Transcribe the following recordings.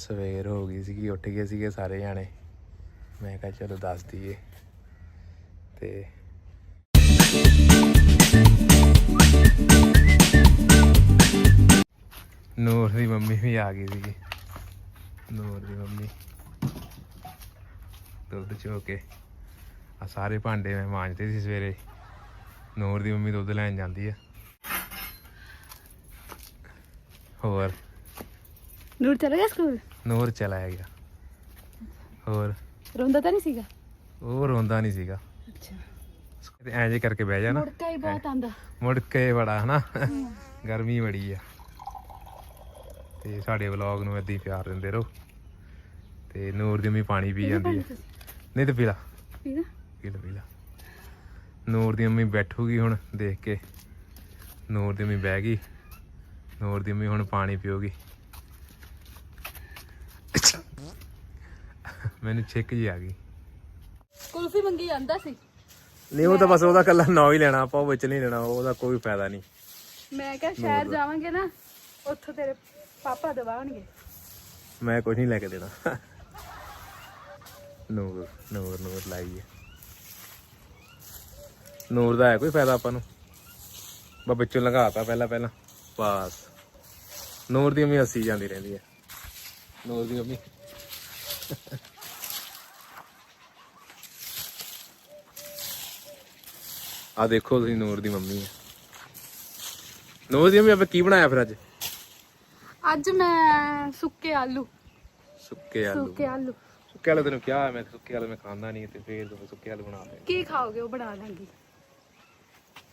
ਸਵੇਰ ਹੋ ਗਈ ਸੀਗੀ, ਉੱਠ ਗਏ ਸੀਗੇ ਸਾਰੇ ਜਾਣੇ। ਮੈਂ ਕਿਹਾ ਚਲੋ ਦੱਸ ਦਈਏ। ਤੇ ਨੂਰ ਦੀ ਮੰਮੀ ਵੀ ਆ ਗਈ ਸੀਗੀ। ਨੂਰ ਦੀ ਮੰਮੀ। ਦੁੱਧ ਚੋ ਕੇ। ਆ ਸਾਰੇ ਭਾਂਡੇ ਮੈਂ ਮਾਂਜਦੇ ਸੀ ਸਵੇਰੇ। ਨੂਰ ਦੀ ਮੰਮੀ ਦੁੱਧ ਲੈਣ ਜਾਂਦੀ ਆ। ਹੋਰ? ਨੂਰ ਚਲਾ ਗਿਆ ਸਕੂਲ ਨੂਰ ਚਲਾ ਗਿਆ ਹੋਰ ਰੋਂਦਾ ਤਾਂ ਨਹੀਂ ਸੀਗਾ ਉਹ ਰੋਂਦਾ ਨਹੀਂ ਸੀਗਾ ਅੱਛਾ ਤੇ ਐਂ ਜੇ ਕਰਕੇ ਬਹਿ ਜਾ ਨਾ ਮੁੜਕਾ ਹੀ ਬਹੁਤ ਆਂਦਾ ਮੁੜ ਕੇ ਬੜਾ ਹਨਾ ਗਰਮੀ ਬੜੀ ਆ ਤੇ ਸਾਡੇ ਵਲੌਗ ਨੂੰ ਏਦਾਂ ਹੀ ਪਿਆਰ ਦਿੰਦੇ ਰਹੋ ਤੇ ਨੂਰ ਦੀ ਮੰਮੀ ਪਾਣੀ ਪੀ ਜਾਂਦੀ ਹੈ ਨਹੀਂ ਤੇ ਪੀ ਲਾ ਪੀਣਾ ਪੀ ਲਾ ਪੀ ਲਾ ਨੂਰ ਦੀ ਮੰਮੀ ਬੈਠੂਗੀ ਹੁਣ ਦੇਖ ਕੇ ਨੂਰ ਦੀ ਮੰਮੀ ਬਹਿ ਗਈ ਨੂਰ ਦੀ ਮੰਮੀ ਹੁਣ ਪਾਣੀ ਪੀਊਗੀ ਮੈਨੂੰ ਛਿੱਕ ਜੀ ਆ ਗਈ। ਕੁਲਫੀ ਮੰਗੀ ਜਾਂਦਾ ਸੀ। ਨਹੀਂ ਉਹ ਤਾਂ ਬਸ ਉਹਦਾ ਕੱਲਾ ਨਾਂ ਹੀ ਲੈਣਾ ਆਪਾਂ ਉਹ ਵਿੱਚ ਨਹੀਂ ਲੈਣਾ ਉਹਦਾ ਕੋਈ ਫਾਇਦਾ ਨਹੀਂ। ਮੈਂ ਕਿਹਾ ਸ਼ਹਿਰ ਜਾਵਾਂਗੇ ਨਾ ਉੱਥੋਂ ਤੇਰੇ ਪਾਪਾ ਦਵਾਉਣਗੇ। ਮੈਂ ਕੁਝ ਨਹੀਂ ਲੈ ਕੇ ਦੇਣਾ। ਨੂਰ ਨੂਰ ਨੂਰ ਲਾਈਏ। ਨੂਰ ਦਾ ਹੈ ਕੋਈ ਫਾਇਦਾ ਆਪਾਂ ਨੂੰ? ਬਾ ਵਿੱਚੋਂ ਲੰਘਾਤਾ ਪਹਿਲਾਂ ਪਹਿਲਾਂ। ਬਸ। ਨੂਰ ਦੀ ਮੰਮੀ ਹੱਸੀ ਜਾਂਦੀ ਰਹਿੰਦੀ ਹੈ। ਨੂਰ ਦੀ ਮੰਮੀ। ਆ ਦੇਖੋ ਤੁਸੀਂ ਨੂਰ ਦੀ ਮੰਮੀ ਹੈ ਨੂਰ ਦੀ ਮੰਮੀ ਆਪਾਂ ਕੀ ਬਣਾਇਆ ਫਿਰ ਅੱਜ? ਅੱਜ ਮੈਂ ਸੁੱਕੇ ਆਲੂ। ਸੁੱਕੇ ਆਲੂ। ਸੁੱਕੇ ਆਲੂ। ਸੁੱਕੇ ਆਲੂ ਤੈਨੂੰ ਕਿਹਾ ਮੈਂ ਸੁੱਕੇ ਆਲੂ ਮੈਂ ਖਾਂਦਾ ਨਹੀਂ ਤੇ ਫੇਰ ਤੂੰ ਸੁੱਕੇ ਆਲੂ ਬਣਾ ਦੇ ਕੀ ਖਾਓਗੇ ਉਹ ਬਣਾ ਲਾਂਗੀ।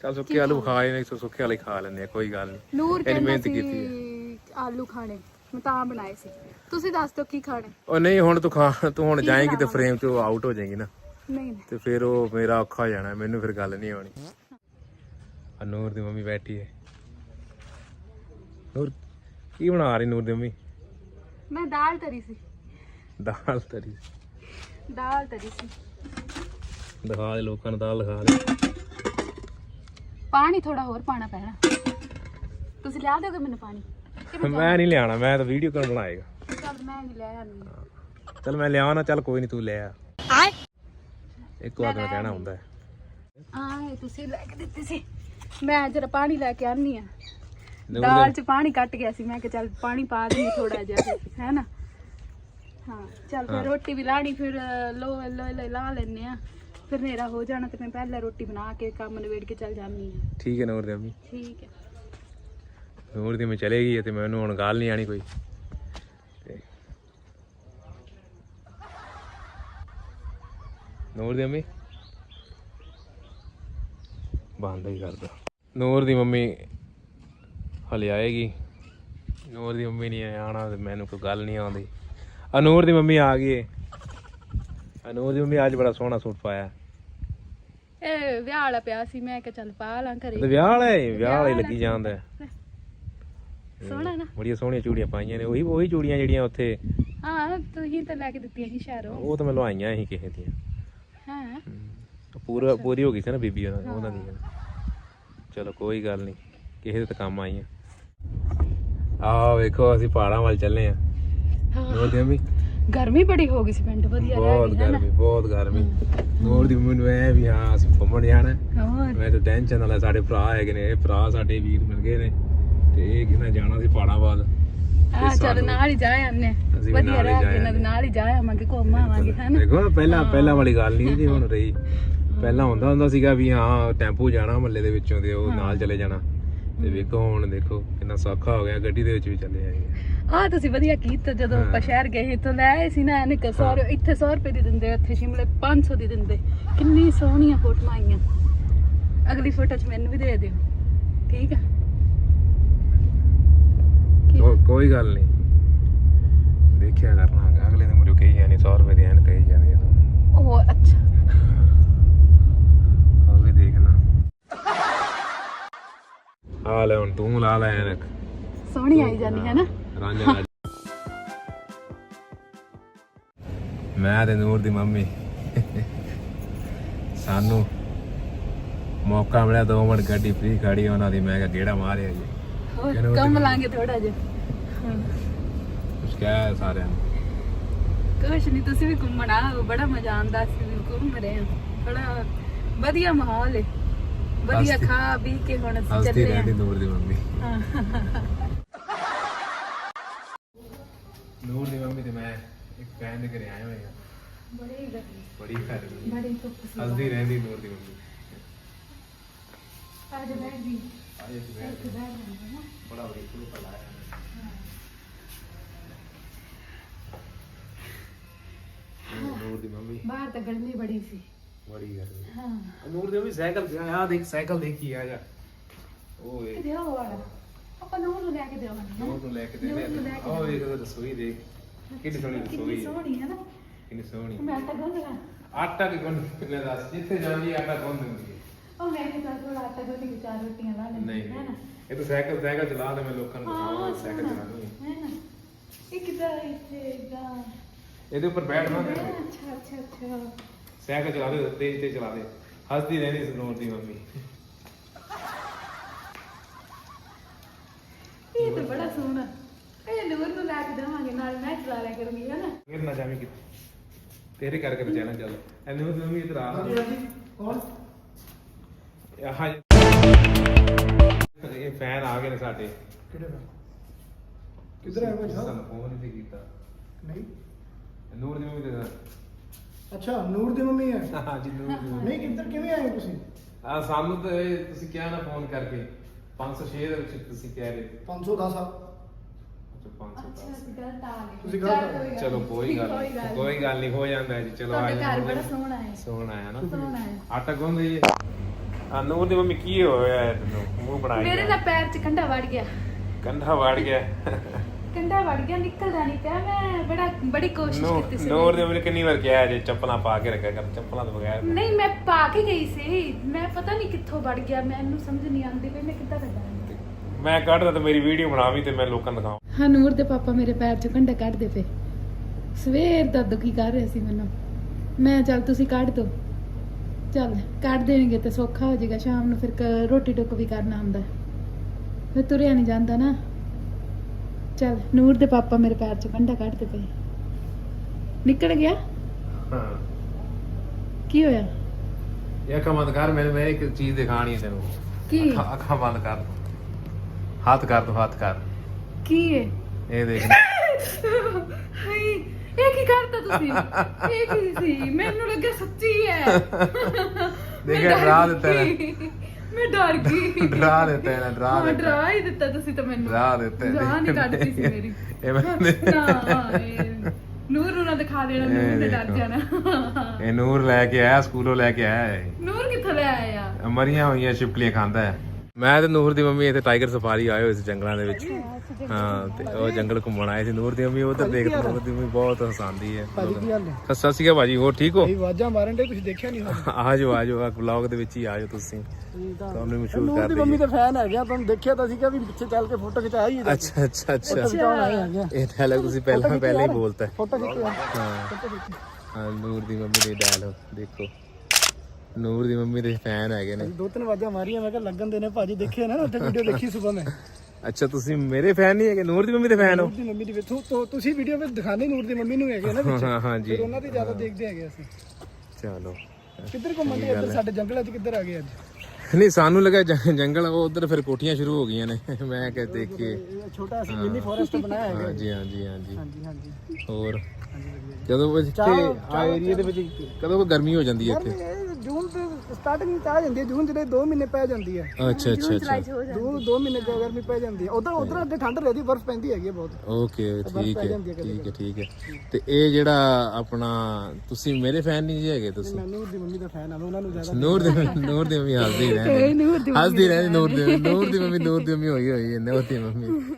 ਚੱਲ ਸੁੱਕੇ ਆਲੂ ਖਾਏ ਨਹੀਂ ਸੋ ਸੁੱਕੇ ਆਲੇ ਖਾ ਲੈਂਦੇ ਆ ਕੋਈ ਗੱਲ ਨਹੀਂ ਨੂਰ ਕਹਿੰਦਾ ਸੀ ਆਲੂ ਖਾਣੇ ਮੈਂ ਤਾਂ ਬਣਾਏ ਸੀ। ਤੁਸੀਂ ਦੱਸ ਦਿਓ ਕੀ ਖਾਣੇ? ਉਹ ਨਹੀਂ ਹੁਣ ਤੂੰ ਖਾ ਤੂੰ ਹੁਣ ਜਾਏਂਗੀ ਤੇ ਫਰੇਮ ਚੋਂ ਆਊਟ ਹੋ ਜਾਏਗੀ ਨਾ। ਨਹੀਂ ਤੇ ਫਿਰ ਉਹ ਮੇਰਾ ਔਖਾ ਹੋ ਜਾਣਾ ਮੈਨੂੰ ਫਿਰ ਗੱਲ ਨਹੀਂ ਆਉਣੀ। ਆ ਨੂਰ ਦੀ ਮੰਮੀ ਬੈਠੀ ਹੈ ਨੂਰ ਕੀ ਬਣਾ ਰਹੀ ਨੂਰ ਦੀ ਮੰਮੀ? ਮੈਂ ਦਾਲ ਤਰੀ ਸੀ। ਦਾਲ ਤਰੀ। ਦਾਲ ਤਰੀ ਸੀ। ਦਿਖਾ ਦੇ ਲੋਕਾਂ ਨੂੰ ਦਾਲ ਦਿਖਾ ਦੇ। ਪਾਣੀ ਥੋੜਾ ਹੋਰ ਪਾਣਾ ਪੈਣਾ। ਤੁਸੀਂ ਲਿਆ ਦਿਓਗੇ ਮੈਨੂੰ ਪਾਣੀ? ਮੈਂ ਨਹੀਂ ਲਿਆਣਾ ਮੈਂ ਤਾਂ ਵੀਡੀਓ ਕੌਣ ਬਣਾਏਗਾ। ਚੱਲ ਮੈਂ ਨਹੀਂ ਲੈ ਆਨੀ ਚੱਲ ਮੈਂ ਲਿਆਵਾਂ ਨਾ ਚੱਲ ਕੋਈ ਨਹੀਂ ਤੂੰ ਲੈ ਆ। ਆਏ ਇੱਕ ਵਾਰ ਦਾ ਕਹਿਣਾ ਹੁੰਦਾ ਹੈ। ਆਏ ਤੁਸੀਂ ਲੈ ਕੇ ਦਿੱਤੀ ਸੀ। ਮੈਂ ਜਰਾ ਪਾਣੀ ਲੈ ਕੇ ਆਨੀ ਆ ਦਾਲ ਚ ਪਾਣੀ ਕੱਟ ਗਿਆ ਸੀ। ਮੈਂ ਕਿਹਾ ਚੱਲ ਪਾਣੀ ਪਾ ਦੇਣੀ ਥੋੜਾ ਜਿਹਾ ਹੈ ਨਾ? ਹਾਂ ਚੱਲ ਫਿਰ ਰੋਟੀ ਵੀ ਲਾਣੀ ਫਿਰ ਲੋ ਲੋ ਲੋ ਲਾ ਲੈਨੇ ਆ ਫਿਰ ਹਨੇਰਾ ਹੋ ਜਾਣਾ ਤੇ ਮੈਂ ਪਹਿਲਾਂ ਰੋਟੀ ਬਣਾ ਕੇ ਕੰਮ ਨਵੇੜ ਕੇ ਚੱਲ ਜਾਨੀ ਆ ਠੀਕ ਹੈ ਨੂਰ ਦੀ ਮੰਮੀ। ਠੀਕ ਹੈ। ਨੂਰ ਦੀ ਮੈਂ ਚਲੇ ਗਈ ਹੈ ਤੇ ਮੈਨੂੰ ਹੁਣ ਗੱਲ ਨਹੀਂ ਆਣੀ ਕੋਈ। ਨੂਰ ਦੀ ਮੰਮੀ? ਬੰਦ ਹੀ ਕਰਦਾ। ਨੂਰ ਦੀ ਮੰਮੀ ਹਲੇ ਆਏਗੀ। ਨੂਰ ਦੀ ਮੰਮੀ ਨਹੀਂ ਆਣਾ ਤੇ ਮੈਨੂੰ ਕੋਈ ਗੱਲ ਨਹੀਂ ਆਉਂਦੀ। ਆ ਨੂਰ ਦੀ ਮੰਮੀ ਆ ਗਈ ਏ। ਆ ਨੂਰ ਦੀ ਮੰਮੀ ਅੱਜ ਬੜਾ ਸੋਹਣਾ ਸੂਟ ਪਾਇਆ। ਇਹ ਵਿਆਹ ਵਾਲਾ ਪਿਆ ਸੀ ਮੈਂ ਕਿਹਾ ਚੱਲ ਪਾ ਲਾਂ ਘਰੇ। ਤੇ ਵਿਆਹ ਵਾਲਾ ਵਿਆਹ ਵਾਲਾ ਹੀ ਲੱਗੀ ਜਾਂਦਾ। ਹੈ। ਸੋਹਣਾ ਨਾ। ਬੜੀਆਂ ਸੋਹਣੀਆਂ ਚੂੜੀਆਂ ਪਾਈਆਂ ਨੇ ਉਹੀ ਉਹੀ ਚੂੜੀਆਂ ਜਿਹੜੀਆਂ ਉੱਥੇ ਹਾਂ ਤੁਸੀਂ ਤਾਂ ਲੈ ਕੇ ਦਿੱਤੀਆਂ ਸੀ ਸ਼ਹਿਰੋਂ। ਉਹ ਤਾਂ ਮੈਂ ਲਵਾਈਆਂ ਸੀ ਕਿਸੇ ਦੀਆਂ। ਹਾਂ। ਪੂਰਾ ਪੂਰੀ ਹੋ ਗਈ ਸੀ ਨਾ ਬੀਬੀ ਉਹਨਾਂ ਉਹਨਾਂ ਦੀ। ਚਲੋ ਕੋਈ ਗੱਲ ਨਹੀਂ। ਕਿਸੇ ਦੇ ਤਾਂ ਕੰਮ ਆਈਆਂ ਆਹ ਵੇਖੋ ਅਸੀਂ ਪਹਾੜਾਂ ਵੱਲ ਚੱਲੇ ਆ। ਦੀ ਮੰਮੀ ਗਰਮੀ ਬੜੀ ਹੋ ਗਈ ਸੀ ਪਿੰਡ ਵਧੀਆ ਰਹਿ ਬਹੁਤ ਗਰਮੀ ਬਹੁਤ ਗਰਮੀ। ਨੂਰ ਦੀ ਮੰਮੀ ਨੂੰ ਐ ਵੀ ਹਾਂ ਅਸੀਂ ਘੁੰਮਣ ਜਾਣਾ। ਹੋਰ? ਮੈਂ ਤਾਂ ਟੈਨਸ਼ਨ ਵਾਲਾ ਸਾਡੇ ਭਰਾ ਹੈਗੇ ਨੇ ਇਹ ਭਰਾ ਸਾਡੇ ਵੀਰ ਮਿਲ ਗਏ ਨੇ। ਤੇ ਇਹ ਕਿਹਨਾਂ ਜਾਣਾ ਸੀ ਪਹਾੜਾਂ ਵੱਲ? ਆ ਚੱਲ ਨਾਲ ਹੀ ਜਾ ਆਨੇ। ਅਸੀਂ ਵੀ ਵਧੀਆ ਨਾਲ ਹੀ ਰਹਿ ਜਾ ਕੇ ਇਹਨਾਂ ਦੇ ਨਾਲ ਹੀ ਜਾ ਆਵਾਂਗੇ ਘੁੰਮ ਆਵਾਂਗੇ ਹੈਨਾ? ਦੇਖੋ ਪਹਿਲਾਂ ਪਹਿਲਾਂ ਵਾਲੀ ਗੱਲ ਨਹੀਂ ਜੀ ਹੁਣ ਰਹੀ। ਪਹਿਲਾਂ ਹੁੰਦਾ ਹੁੰਦਾ ਸੀਗਾ ਵੀ ਹਾਂ ਟੈਂਪੂ ਜਾਣਾ ਮੱਲੇ ਦੇ ਵਿੱਚੋਂ ਦੇ ਉਹ ਨਾਲ ਚਲੇ ਜਾਣਾ। ਤੇ ਵੇਖੋ ਹੁਣ ਦੇਖੋ ਕਿੰਨਾ ਸੌਖਾ ਹੋ ਗਿਆ ਗੱਡੀ ਦੇ ਵਿੱਚ ਵੀ ਚੱਲੇ ਆਏ ਆ। ਤੁਸੀਂ ਵਧੀਆ ਕੀਤਾ ਜਦੋਂ ਆਪਾਂ ਸ਼ਹਿਰ ਗਏ ਇੱਥੋਂ ਲੈ ਆਏ ਸੀ ਨਾ ਇਹਨੇ ਕਿ 100 ਇੱਥੇ 100 ਰੁਪਏ ਦੀ ਦਿੰਦੇ ਉੱਥੇ ਸ਼ਿਮਲੇ 500 ਦੀ ਦਿੰਦੇ। ਕਿੰਨੀ ਸੋਹਣੀਆਂ ਫੋਟੋਆਂ ਆਈਆਂ। ਅਗਲੀ ਫੋਟੋ 'ਚ ਮੈਨੂੰ ਵੀ ਦੇ ਦਿਓ। ਠੀਕ ਹੈ ਕੀ? ਕੋ- ਕੋਈ ਗੱਲ ਨਹੀਂ। ਦੇਖਿਆ ਕਰਨਾ ਅਗਲੇ ਦੇ ਮੁਰੇ ਕਹੀ ਜਾਣੀ 100 ਰੁਪਏ ਦੇ ਐਨ ਕਹੀ ਜਾਂਦੇ ਉਹ ਅੱਛਾ। ਉਹ ਵੀ ਦੇਖਣਾ। ਆ ਲੈ ਹੁਣ ਤੂੰ ਲਾ ਲੈ ਐਨਕ। ਸੋਹਣੀ ਆਈ ਜਾਂਦੀ ਹੈ ਨਾ। ਰਾਂਝਾ ਮੈਂ ਤੇ ਨੂਰ ਦੀ ਮੰਮੀ। ਸਾਨੂੰ ਮੌਕਾ ਮਿਲਿਆ ਦੋ ਮਿੰਟ ਗੱਡੀ ਫ੍ਰੀ ਖੜੀ ਉਹਨਾਂ ਦੀ। ਮੈਂ ਕਿਹਾ ਗੇੜਾ ਮਾਰਿਆ ਜੀ। ਕੰਮ ਲਾਂਗੇ ਥੋੜਾ ਜਿਹਾ। ਕਹਿ ਸਾਰਿਆਂ ਨੂੰ। ਕੁਛ ਨਹੀਂ ਤੁਸੀਂ ਵੀ ਘੁੰਮਣ ਆਓ ਬੜਾ ਮਜ਼ਾ ਆਉਂਦਾ ਸੀ ਵੀ ਘੁੰਮ ਰਹੇ ਹਾਂ। ਬੜਾ ਵਧੀਆ ਮਾਹੌਲ ਹੈ ਵਧੀਆ ਹੱਸਦੀ- ਖਾ ਪੀ ਕੇ ਹੁਣ ਅਸੀਂ ਹੱਸਦੀ ਚੱਲੇ ਹਾਂ। ਰਹਿੰਦੀ ਨੂਰ ਦੀ ਮੰਮੀ। ਹਾਂ। ਨੂਰ ਦੀ ਮੰਮੀ ਤੇ ਮੈਂ ਇੱਕ ਫੈਨ ਦੇ ਘਰੇ ਆਏ ਹੋਏ ਆ ਬੜੀ ਵਧੀਆ। ਬੜੀ ਫੈਨ ਬੜੀ ਧੁੱਪ ਸੀ। ਹੱਸਦੀ ਰਹਿੰਦੀ ਨੂਰ ਦੀ ਮੰਮੀ। ਅੱਜ ਬੈਠ ਗਈ। ਆਏ ਤੇ ਬੈਠ ਬੜਾ ਬੜੀ ਫੁੱਲ ਪਲਾਇਆ ਨੂਰ ਦੀ ਮੰਮੀ। ਬਾਹਰ ਤਾਂ ਗਰਮੀ ਬੜੀ ਸੀ। ਬੜੀ ਗਰਮੀ। ਹਾਂ। ਨੂਰ ਦੀ ਮੰਮੀ ਸਾਈਕਲ ਗਿਆ ਆ ਦੇਖ ਸਾਈਕਲ ਦੇਖੀ ਆ ਜਾ। ਓਏ। ਕਿਤੇ ਉਹ ਵਾਲਾ। ਆਪਾਂ ਨੂੰ ਉਹਨੂੰ ਲੈ ਕੇ ਦੇਵਾਂਗੇ ਨੂਰ ਨੂੰ ਲੈ ਕੇ ਦੇ ਨੂਰ ਨੂੰ ਲੈ ਕੇ ਆਹ ਵੇਖ ਉਹ ਰਸੋਈ ਦੇਖ। ਕਿੰਨੀ ਸੋਹਣੀ ਕਿੰਨੀ ਰਸੋਈ ਹੈ ਸੋਹਣੀ ਹੈ ਨਾ। ਕਿੰਨੀ ਸੋਹਣੀ। ਮੈਂ ਤਾਂ ਗੁੰਨ ਲਾਂ ਆਟਾ ਕਿ ਗੁੰਨ ਲੈ ਦੱਸ ਜਿੱਥੇ ਜਾਂਦੀ ਆਟਾ ਗੁੰਨ ਦਿੰਦੀ ਹੈ। ਉਹ ਮੈਂ ਕਿ ਚੱਲ ਥੋੜਾ ਆਟਾ ਗੁੰਨ ਕੇ ਚਾਰ ਰੋਟੀਆਂ ਲਾ ਲੈਂਦੀ ਹੈ ਨਾ। ਇਹ ਤਾਂ ਸਾਈਕਲ ਸਾਈਕਲ ਚਲਾ ਦੇ ਮੈਂ ਲੋਕਾਂ ਨੂੰ ਹਾਂ ਸਾਈਕਲ ਚਲਾਉਣੀ। ਹੈ। ਹੈ ਨਾ। ਇਹ ਕਿਦਾਂ ਇੱਥੇ ਦਾ ਇਹਦੇ ਉੱਪਰ ਬੈਠਣਾ ਤੇ ਅੱਛਾ ਅੱਛਾ ਅੱਛਾ। ਸਾਈਕਲ ਚਲਾ ਦੇ ਤੇਜ਼ ਤੇ ਚਲਾ ਦੇ। ਹੱਸਦੀ ਰਹਿੰਦੀ ਸੀ ਨੂਰ ਦੀ ਮੰਮੀ। ਇਹ ਤਾਂ ਬੜਾ ਸੋਹਣਾ। ਇਹ ਨੂਰ ਨੂੰ ਲੈ ਕੇ ਦੇਵਾਂਗੇ ਨਾਲ ਮੈਂ ਚਲਾ ਲਿਆ ਕਰੂੰਗੀ ਹੈ ਨਾ? ਫਿਰ ਨਾ ਜਾਵੀਂ ਕਿ ਤੇਰੇ ਕਰਕੇ ਤਾਂ ਚੈਨਲ ਚੱਲ। ਐ ਨੂਰ ਦੀ ਮੰਮੀ ਕੌਣ? ਆਹ ਇਹ ਫੈਨ ਆ ਗਏ ਨੇ ਸਾਡੇ। ਕਿਹੜੇ ਦਾ ਕਿੱਧਰ ਆਇਆ ਭਾਈ ਸਾਹਿਬ? ਸਾਨੂੰ ਫੋਨ ਨਹੀਂ ਕੀਤਾ। ਨਹੀਂ? ਨੂਰ ਦੀ ਮੰਮੀ ਤੇ ਅੱਛਾ ਨੂਰ ਦੀ ਮੰਮੀ ਹੈ? ਹਾਂ ਜੀ ਨੂਰ ਦੀ ਮੰਮੀ। ਨਹੀਂ ਕਿੱਧਰ ਕਿਵੇਂ ਆਏ ਤੁਸੀਂ? ਆ ਸਾਨੂੰ ਤਾਂ ਇਹ ਤੁਸੀਂ ਕਿਹਾ ਨਾ ਫੋਨ ਕਰਕੇ 506 ਦੇ ਵਿੱਚ ਤੁਸੀਂ ਕਹਿ ਰਹੇ 510 ਆ। ਅੱਛਾ 510 ਅੱਛਾ ਅਸੀਂ ਗਲਤ ਆ ਗਏ। ਤੁਸੀਂ ਗਲਤ ਆ ਚੱਲ ਗਏ। ਚਲੋ ਕੋਈ ਗੱਲ ਕੋਈ ਨਹੀਂ ਗੱਲ ਕੋਈ ਗੱਲ ਨਹੀਂ ਹੋ ਜਾਂਦਾ ਹੈ ਜੀ ਚਲੋ ਆ ਤੁਹਾਡਾ ਘਰ ਬੜਾ। ਸੋਹਣਾ ਹੈ। ਸੋਹਣਾ ਹੈ ਨਾ। ਸੋਹਣਾ ਹੈ। ਆਟਾ ਗੁੰਨ ਦਈਏ ਆ ਨੂਰ ਦੀ ਮੰਮੀ ਕੀ ਹੋਇਆ ਹੈ ਤੈਨੂੰ? ਮੂੰਹ ਬਣਾਈ ਮੇਰੇ। ਨਾ ਪੈਰ 'ਚ ਕੰਡਾ ਵੜ ਗਿਆ। ਕੰਧਾ ਵੜ ਗਿਆ। ਕੰਡਾ ਵੜ ਗਿਆ ਨਿਕਲਦਾ ਨਹੀਂ ਪਿਆ। ਮੈਂ ਬੜਾ ਬੜੀ ਕੋਸ਼ਿਸ਼ ਕੀਤੀ ਸੀ ਨੂਰ ਦੀ ਮੰਮੀ ਨੇ ਕਿੰਨੀ ਵਾਰ ਕਿਹਾ ਜੇ ਚੱਪਲਾਂ ਪਾ ਕੇ ਰੱਖਿਆ ਕਰ ਚੱਪਲਾਂ ਤੋਂ ਬਗੈਰ। ਨਹੀਂ ਮੈਂ ਪਾ ਕੇ ਗਈ ਸੀ। ਮੈਂ ਪਤਾ ਨਹੀਂ ਕਿੱਥੋਂ ਵੜ ਗਿਆ ਮੈਨੂੰ ਸਮਝ ਨਹੀਂ ਆਉਂਦੀ ਵੀ ਮੈਂ ਕਿੱਦਾਂ ਕੱਢਾਂ? ਮੈਂ ਕੱਢਦਾ ਤੇ ਮੇਰੀ ਵੀਡੀਓ ਬਣਾਵੀਂ ਤੇ ਮੈਂ ਲੋਕਾਂ ਨੂੰ ਦਿਖਾਵਾਂ ਹਾਂ ਨੂਰ ਦੇ ਪਾਪਾ ਮੇਰੇ ਪੈਰ 'ਚ ਕੰਡਾ ਕੱਢਦੇ ਪਏ। ਸਵੇਰ ਦਾ ਦੁਖੀ ਕਰ ਰਹੇ ਸੀ ਮੈਨੂੰ। ਮੈਂ ਚੱਲ ਤੁਸੀਂ ਕੱਢ ਦੋ। ਚੱਲ ਕੱਢ ਦੇਣਗੇ ਤੇ ਸੌਖਾ ਹੋ ਜਾਏਗਾ। ਸ਼ਾਮ ਨੂੰ ਫਿਰ ਕ- ਰੋਟੀ ਟੁੱਕ ਵੀ ਕਰਨਾ ਹੁੰਦਾ। ਫਿਰ ਤੁਰਿਆ ਨਹੀਂ ਜਾਂਦਾ ਨਾ। ਚੱਲ ਨੂਰ ਦੇ ਪਾਪਾ ਮੇਰੇ ਪੈਰ 'ਚ ਕੰਡਾ ਕੱਢਦੇ ਪਏ। ਨਿਕਲ ਗਿਆ? ਹਾਂ। ਕੀ ਹੋਇਆ? ਇਹ ਅੱਖਾਂ ਬੰਦ ਕਰ ਮੈਨੂੰ ਮੈਂ ਇੱਕ ਚੀਜ਼ ਦਿਖਾਣੀ ਹੈ ਤੈਨੂੰ। ਕੀ? ਅੱਖਾਂ- ਅੱਖਾਂ ਬੰਦ ਕਰ। ਹੱਥ ਕਰ ਤੂੰ ਹੱਥ ਕਰ। ਕੀ ਹੈ ਇਹ ਦੇਖ। ਹਾਏ ਇਹ ਕੀ ਕਰਤਾ ਤੁਸੀਂ? ਇਹ ਕੀ ਸੀ? ਮੈਨੂੰ ਲੱਗਾ ਸੱਚੀ ਹੈ। ਦੇਖ, ਮੈਂ ਡਰ ਡਰਾ ਦਿੱਤਾ ਗਈ। ਡਰ ਗਈ। ਡਰਾ ਦਿੱਤਾ ਇਹਨੇ ਡਰਾ ਹਾਂ, ਦਿੱਤਾ। ਡਰਾ ਹੀ ਦਿੱਤਾ ਤੁਸੀਂ ਤਾਂ ਮੈਨੂੰ। ਡਰਾ ਦਿੱਤਾ ਇਹਨੇ। ਜਾਨ ਹੀ ਕੱਢਤੀ ਸੀ ਮੇਰੀ। ਇਹ ਨਾ। ਇਹ ਨੂਰ ਨੂੰ ਨਾ ਦਿਖਾ ਦੇਣਾ ਨੂਰ ਨੇ ਡਰ। ਜਾਣਾ। ਇਹ ਨੂਰ ਲੈ ਕੇ ਆਇਆ ਸਕੂਲੋਂ ਲੈ ਕੇ ਆਇਆ ਨੂਰ ਕਿੱਥੋਂ ਲੈ ਆਇਆ? ਮਰੀਆਂ ਹੋਈਆਂ ਛਿਪਕਲੀਆਂ ਖਾਂਦਾ ਹੈ। ਮੈਂ ਤੇ ਨੂਰ ਦੀ ਮੰਮੀ ਇੱਥੇ ਟਾਈਗਰ ਸਫਾਰੀ ਆਏ ਹੋਏ ਸੀ ਜੰਗਲਾਂ ਦੇ ਵਿੱਚ। ਹਾਂ ਤੇ ਉਹ ਜੰਗਲ ਘੁੰਮਣ ਆਏ ਸੀ। ਨੂਰ ਦੀ ਮੰਮੀ ਉਧਰ ਦੇਖ ਨੂਰ ਦੀ ਮੰਮੀ ਬਹੁਤ ਹਸਾਂਦੀ ਹੈ। ਭਾਜੀ ਕੀ ਹਾਲ ਹੈ ਸਤਿ ਸ਼੍ਰੀ ਅਕਾਲ ਭਾਜੀ ਹੋਰ ਠੀਕ ਹੋ? ਇਹ ਵਾਜਾਂ ਮਾਰਨ ਦੇ ਕੁਝ ਦੇਖਿਆ ਨਹੀਂ ਆਜੋ ਆਜੋ ਆ ਵਲੌਗ ਦੇ ਵਿੱਚ ਹੀ ਆਜੋ ਤੁਸੀਂ। ਤੁਹਾਨੂੰ ਮਸ਼ਹੂਰ ਨੂਰ ਕਰ ਦੀ ਮੰਮੀ ਦਾ ਫੈਨ ਹੈਗਾ ਤੁਹਾਨੂੰ ਦੇਖਿਆ ਤਾਂ ਸੀਗਾ ਵੀ ਪਿੱਛੇ ਚੱਲ ਕੇ ਫੋਟੋ ਖਿਚਾਇਆ ਹੀ ਅੱਛਾ ਅੱਛਾ ਅੱਛਾ। ਇਹ ਡਾਇਲੌਗ ਤੁਸੀਂ ਪਹਿਲਾਂ ਪਹਿਲਾਂ ਹੀ ਬੋਲਤਾ। ਹੈ। ਫੋਟੋ ਖਿਚਿਆ। ਹਾਂ। ਹਾਂ ਨੂਰ ਦੀ ਮੰਮੀ ਦੇ ਡਾਇਲੌਗ ਦੇਖੋ। ਨੂਰ ਦੀ ਮੰਮੀ ਦੇ ਫੈਨ ਹੈਗੇ ਨੇ। ਦੋ ਤਿੰਨ ਵਾਜਾਂ ਮਾਰੀਆਂ ਮੈਂ ਕਿਹਾ ਲੱਗਣ ਦੇ ਨੇ ਭਾਜੀ ਦੇਖੇ ਨਾ ਉੱਥੇ ਵੀਡੀਓ ਦੇਖੀ ਸੁਬਾ ਮੈਂ। ਅੱਛਾ ਤੁਸੀਂ ਮੇਰੇ ਫੈਨ ਨਹੀਂ ਹੈਗੇ ਨੂਰ ਦੀ ਮੰਮੀ ਦੇ ਫੈਨ ਹੋ? ਨੂਰ ਦੀ ਮੰਮੀ ਦੀ ਵੇਖੋ ਤੋ ਤੁਸੀਂ ਵੀਡੀਓ ਵਿੱਚ ਦਿਖਾਣੇ ਨੂਰ ਦੀ ਮੰਮੀ ਨੂੰ ਹੈਗੇ ਨਾ ਵਿੱਚ। ਹਾਂ ਹਾਂ ਜੀ। ਫਿਰ ਉਹਨਾਂ ਦੀ ਜ਼ਿਆਦਾ ਦੇਖਦੇ ਹੈਗੇ ਅਸੀਂ। ਚਲੋ। ਕਿੱਧਰ ਘੁੰਮਣ ਦੇ ਇੱਧਰ? ਸਾਡੇ ਜੰਗਲਾਂ 'ਚ ਕਿੱਧਰ ਆ ਗਏ ਅੱਜ? ਨਹੀਂ ਸਾਨੂੰ ਲੱਗਾ ਜੰ- ਜੰਗਲ ਉਹ ਉਧਰ ਫਿਰ ਕੋਠੀਆਂ ਸ਼ੁਰੂ ਹੋ ਗਈਆਂ ਨੇ। ਮੈਂ ਕਿਹਾ ਦੇਖੀਏ। ਇਹ ਛੋਟਾ ਅਸੀਂ ਮਿੰਨੀ ਫੋਰੈਸਟ ਬਣਾਇਆ ਹੈਗਾ ਹਾਂਜੀ ਹਾਂਜੀ ਹਾਂਜੀ। ਹਾਂਜੀ ਹਾਂਜੀ। ਹੋਰ? ਹਾਂਜੀ ਵਧੀਆ। ਜਦੋਂ ਇੱਥੇ ਆ ਏਰੀਆ ਦੇ ਵਿੱਚ ਕਦੋਂ ਕੋਈ ਗਰਮੀ ਹੋ ਜਾਂਦੀ ਹੈ ਇੱਥੇ? ਇਹ ਜੂਨ ਤੇ ਸਟਾਰਟਿੰਗ ਚ ਆ ਜਾਂਦੀ ਹੈ ਜੂਨ ਜਿਹੜੇ 2 ਮਹੀਨੇ ਪੈ ਜਾਂਦੀ ਹੈ। ਅੱਛਾ ਅੱਛਾ ਅੱਛਾ। ਜੂਨ 2 ਮਹੀਨੇ ਚ ਗਰਮੀ ਪੈ ਜਾਂਦੀ ਹੈ। ਉਧਰ ਉਧਰ ਅੱਗੇ ਠੰਡ ਰਹਿੰਦੀ ਬਰਫ਼ ਪੈਂਦੀ ਹੈਗੀ ਹੈ ਬਹੁਤ। ਓਕੇ ਠੀਕ ਹੈ ਠੀਕ ਹੈ ਠੀਕ ਹੈ। ਤੇ ਇਹ ਜਿਹੜਾ ਆਪਣਾ ਤੁਸੀਂ ਮੇਰੇ ਫੈਨ ਨਹੀਂ ਜੀ ਹੈਗੇ ਤੁਸੀਂ? ਨੂਰ ਦੀ ਮੰਮੀ ਦਾ ਫੈਨ ਆ ਮੈਂ ਉਹਨਾਂ ਨੂੰ ਜ਼ਿਆਦਾ ਨੂਰ ਦੀ ਨੂਰ ਦੀ ਮੰਮੀ ਹੱਸਦੀ ਰਹਿੰਦੀ। ਹੱਸਦੀ ਰਹਿੰਦੀ ਨੂਰ ਦੀ ਨੂਰ ਦੀ ਮੰਮੀ ਨੂਰ ਦੀ ਮੰਮੀ ਹੋਈ ਹੋਈ ਹੈ ਨੂਰ ਦੀ ਮੰਮੀ।